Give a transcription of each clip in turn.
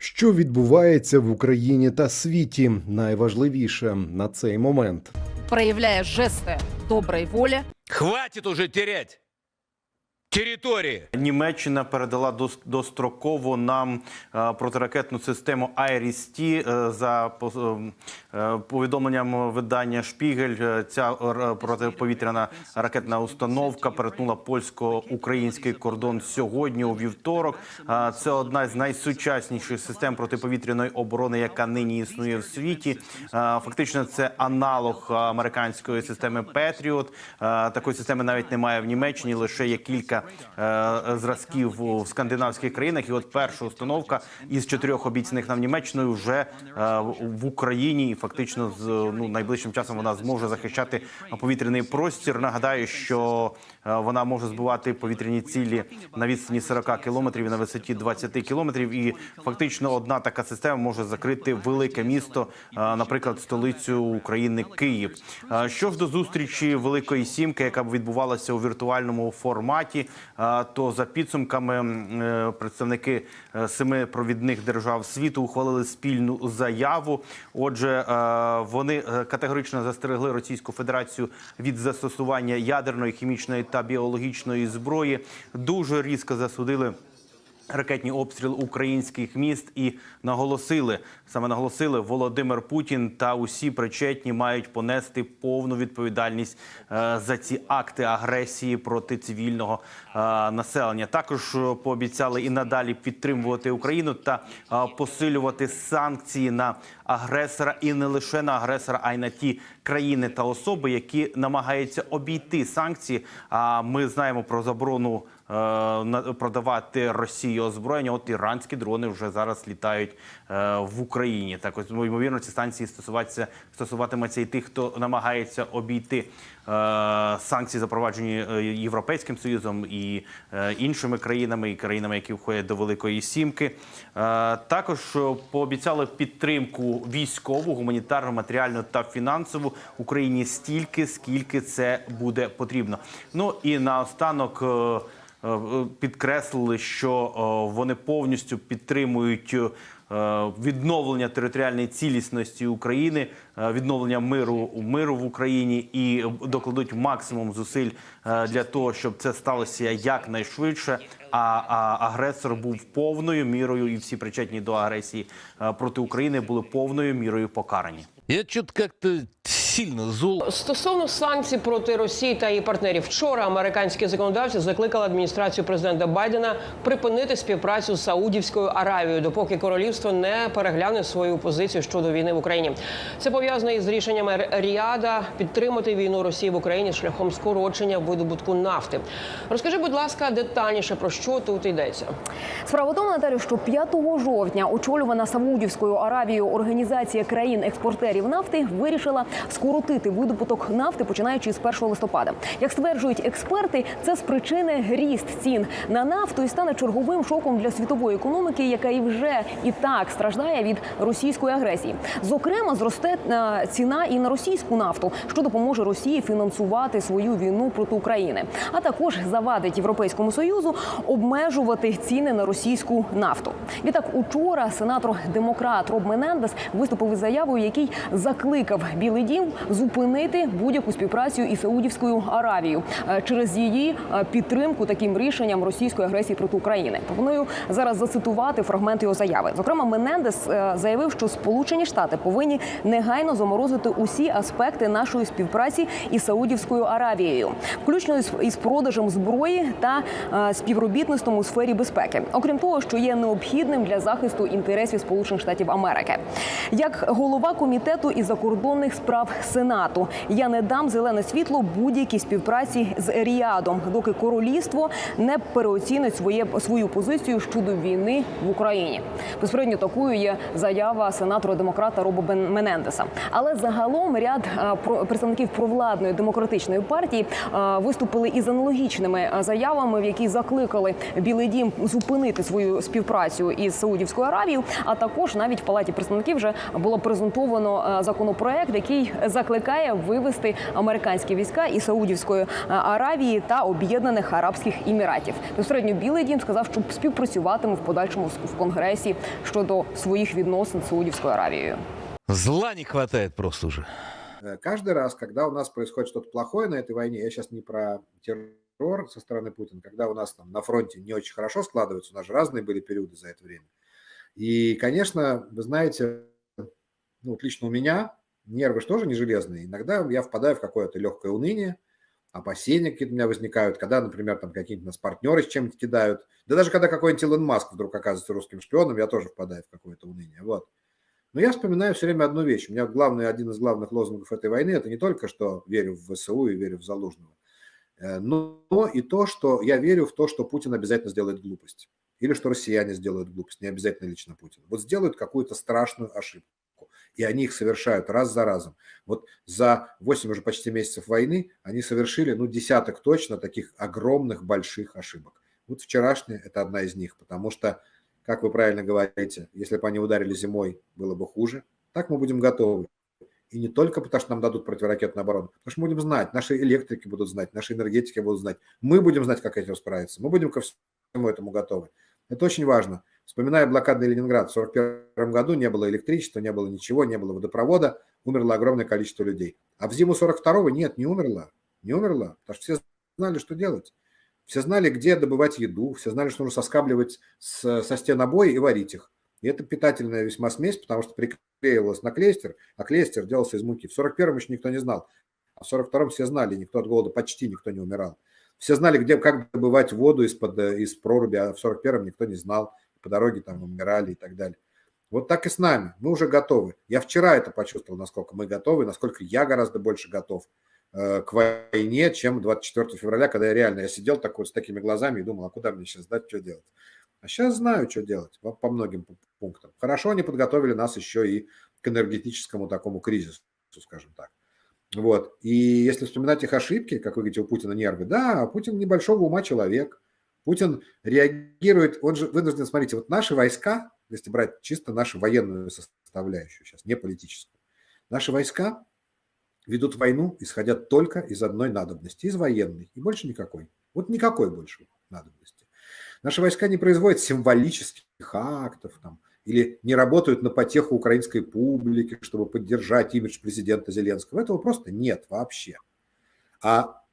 Що відбувається в Україні та світі? Найважливіше на цей момент. проявляє жести доброї волі. Хватит уже терять территории. Німеччина передала достроково нам е, протиракетну систему Айріс-Ті. Е, За е, повідомленням видання Шпігель, ця протиповітряна ракетна установка перетнула польсько-український кордон сьогодні у вівторок. Це одна з найсучасніших систем протиповітряної оборони, яка нині існує в світі. Фактично, це аналог американської системи Петріот. Такої системи навіть немає в Німеччині. Лише є кілька е, зразків у скандинавських країнах. І от перша установка із чотирьох обіцяних нам Німеччиною вже е, в Україні. І фактично з ну найближчим часом вона зможе захищати повітряний простір. Нагадаю, що е, вона може збивати повітряні цілі на відстані 40 кілометрів і на висоті 20 кілометрів. І фактично одна така система може закрити велике місто, наприклад, столицю України Київ. Що ж до зустрічі Великої Сімки, яка б відбувалася у віртуальному форматі, то за підсумками е, представники е, семи провідних держав світу ухвалили спільну заяву. Отже, е, вони категорично застерегли Російську Федерацію від застосування ядерної, хімічної та біологічної зброї. Дуже різко засудили. Ракетні обстріли українських міст і наголосили саме наголосили Володимир Путін та усі причетні мають понести повну відповідальність е, за ці акти агресії проти цивільного е, населення. Також е, пообіцяли і надалі підтримувати Україну та посилювати санкції на агресора і не лише на агресора, а й на ті країни та особи, які намагаються обійти санкції. А ми знаємо про заборону е, продавати Росії озброєння. От іранські дрони вже зараз літають е, в Україні. Так ось ймовірно, ці санкції стосуватися стосуватиметься і тих, хто намагається обійти санкції, запроваджені е, Європейським союзом і е, іншими країнами, і країнами, які входять до Великої Сімки. Е, також е, пообіцяли підтримку військову, гуманітарну, матеріальну та фінансову Україні стільки, скільки це буде потрібно. Ну і наостанок. Е, Підкреслили, що е, вони повністю підтримують е, відновлення територіальної цілісності України, відновлення миру миру в Україні і докладуть максимум зусиль для того, щоб це сталося якнайшвидше. А, а агресор був повною мірою, і всі причетні до агресії проти України були повною мірою покарані. Я что-то как-то сильно зол. Стосовно санкцій проти Росії та її партнерів, вчора американські законодавці закликали адміністрацію президента Байдена припинити співпрацю з Саудівською Аравією, допоки королівство не перегляне свою позицію щодо війни в Україні. Це пов'язано із рішеннями Ріада підтримати війну Росії в Україні шляхом скорочення видобутку нафти. Розкажи, будь ласка, детальніше про що тут йдеться. Справа тому, Наталю, що 5 жовтня очолювана Саудівською Аравією організація країн-експортерів нафти вирішила скоротити видобуток нафти, починаючи з 1 листопада. Як стверджують експерти, це спричини ріст цін на нафту і стане черговим шоком для світової економіки, яка і вже і так страждає від російської агресії. Зокрема, зросте е, ціна і на російську нафту, що допоможе Росії фінансувати свою війну проти України, а також завадить Європейському союзу обмежувати ціни на російську нафту. Відтак, учора сенатор демократ Роб Менендес виступив із заявою, який закликав Білий Дім зупинити будь-яку співпрацю із Саудівською Аравією е, через її е, підтримку таким рішенням російської агресії проти України. Пропоную зараз зацитувати фрагмент його заяви. Зокрема, Менендес е, заявив, що Сполучені Штати повинні негайно заморозити усі аспекти нашої співпраці із Саудівською Аравією, включно із, продажем зброї та співробітництвом у сфері безпеки, окрім того, що є необхідним для захисту інтересів Сполучених Штатів Америки. Як голова комітету із закордонних справ Сенату, я не дам зелене світло будь-якій співпраці з Ріадом, доки королівство не переоцінить своє свою позицію щодо війни в Україні. Безпередньо такою є заява сенатора демократа Роба Менендеса. Але загалом ряд представників провладної демократичної партії виступили із аналогічними заявами, в які закликали Білий Дім зупинити свою співпрацю із Саудівською Аравією. А також навіть в палаті представників вже було презентовано законопроект, який закликає вивести американські війська із Саудівської е, Аравії та Об'єднаних Арабських Еміратів. Безпосередньо Білий Дім сказав, що співпрацюватиме в подальшому в Конгресі щодо своїх відносин з Саудівською Аравією. Зла не хватает просто уже. Э, Каждый раз, когда у нас происходит что-то плохое на этой войне, я сейчас не про террор со стороны Путина, когда у нас там на фронте не очень хорошо складывается, у нас же разные были периоды за это время. И, конечно, вы знаете, ну, вот лично у меня нервы же тоже не железные. Иногда я впадаю в какое-то легкое уныние, опасения какие-то у меня возникают, когда, например, там какие-то нас партнеры с чем-то кидают. Да даже когда какой-нибудь Илон Маск вдруг оказывается русским шпионом, я тоже впадаю в какое-то уныние. Вот. Но я вспоминаю все время одну вещь. У меня главный, один из главных лозунгов этой войны – это не только, что верю в ВСУ и верю в Залужного, э, но и то, что я верю в то, что Путин обязательно сделает глупость. Или что россияне сделают глупость, не обязательно лично Путин. Вот сделают какую-то страшную ошибку. И они их совершают раз за разом. Вот за 8 уже почти месяцев войны они совершили, ну, десяток точно таких огромных больших ошибок. Вот вчерашняя – это одна из них, потому что как вы правильно говорите, если бы они ударили зимой, было бы хуже. Так мы будем готовы. И не только потому, что нам дадут противоракетную оборону, потому что мы будем знать, наши электрики будут знать, наши энергетики будут знать. Мы будем знать, как этим справиться. Мы будем ко всему этому готовы. Это очень важно. Вспоминая блокадный Ленинград, в 1941 году не было электричества, не было ничего, не было водопровода, умерло огромное количество людей. А в зиму 42-го нет, не умерло. Не умерло, потому что все знали, что делать. Все знали, где добывать еду, все знали, что нужно соскабливать с, со стен обои и варить их. И это питательная весьма смесь, потому что приклеивалась на клейстер, а клейстер делался из муки. В 41-м еще никто не знал, а в 42-м все знали, никто от голода почти никто не умирал. Все знали, где, как добывать воду из-под, из проруби, а в 41-м никто не знал. По дороге там умирали и так далее. Вот так и с нами. Мы уже готовы. Я вчера это почувствовал, насколько мы готовы, насколько я гораздо больше готов э, к войне, чем 24 февраля, когда я реально я сидел так вот с такими глазами и думал, а куда мне сейчас дать, что делать. А сейчас знаю, что делать по, по многим пунктам. Хорошо они подготовили нас еще и к энергетическому такому кризису, скажем так. Вот. И если вспоминать их ошибки, как вы говорите, у Путина нервы, да, Путин небольшого ума человек. Путин реагирует, он же вынужден, смотрите, вот наши войска, если брать чисто нашу военную составляющую сейчас, не политическую, наши войска ведут войну, исходя только из одной надобности, из военной, и больше никакой. Вот никакой больше надобности. Наши войска не производят символических актов там, или не работают на потеху украинской публики, чтобы поддержать имидж президента Зеленского. Этого просто нет вообще. А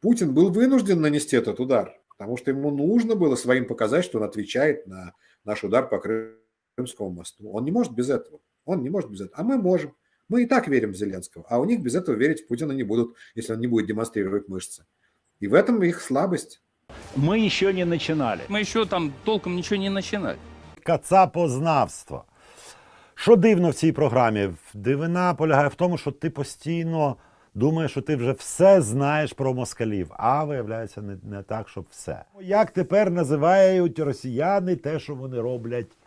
Путин был вынужден нанести этот удар, потому что ему нужно было своим показать, что он отвечает на наш удар по Крымскому мосту. Он не может без этого. Он не может без этого. А мы можем. Мы и так верим в Зеленского, а у них без этого верить в Путина не будут, если он не будет демонстрировать мышцы. И в этом их слабость. Мы еще не начинали. Мы еще там толком ничего не начинали. Кацапознавство. Що дивно в цій програмі? Дивина полягає в тому, що ти постійно думаєш, що ти вже все знаєш про москалів, а виявляється не, не так, щоб все. Як тепер називають росіяни те, що вони роблять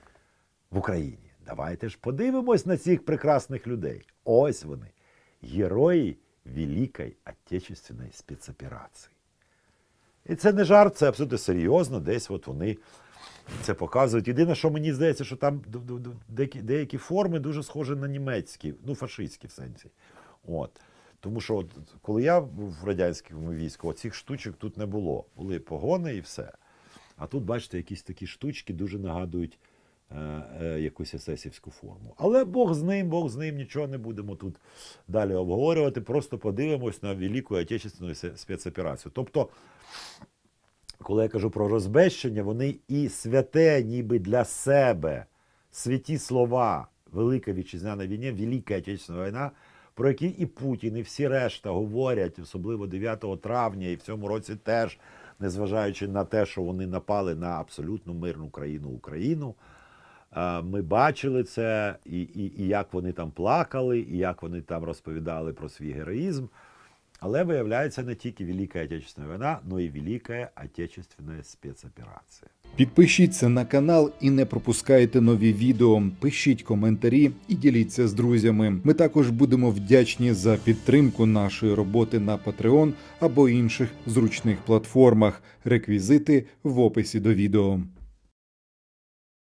в Україні? Давайте ж подивимось на цих прекрасних людей. Ось вони, герої Великої Отечественної спецоперації. І це не жарт, це абсолютно серйозно. Десь от вони це показують. Єдине, що мені здається, що там деякі форми дуже схожі на німецькі, ну, фашистські в сенсі. От. Тому що, от, коли я був в радянському війську, цих штучок тут не було. Були погони і все. А тут, бачите, якісь такі штучки дуже нагадують е, е, якусь есесівську форму. Але Бог з ним, Бог з ним, нічого не будемо тут далі обговорювати. Просто подивимось на Велику Отечественну спецоперацію. Тобто, коли я кажу про розбещення, вони і святе, ніби для себе, святі слова Велика Вітчизняна війна, Велика Отечественна війна, про які і Путін, і всі решта говорять, особливо 9 травня, і в цьому році теж, незважаючи на те, що вони напали на абсолютно мирну країну Україну. Ми бачили це, і, і, і як вони там плакали, і як вони там розповідали про свій героїзм. Але виявляється не тільки Велика Отечественна війна, але й Велика Отечественна спецоперація. Підпишіться на канал і не пропускайте нові відео. Пишіть коментарі і діліться з друзями. Ми також будемо вдячні за підтримку нашої роботи на Patreon або інших зручних платформах. Реквізити в описі до відео.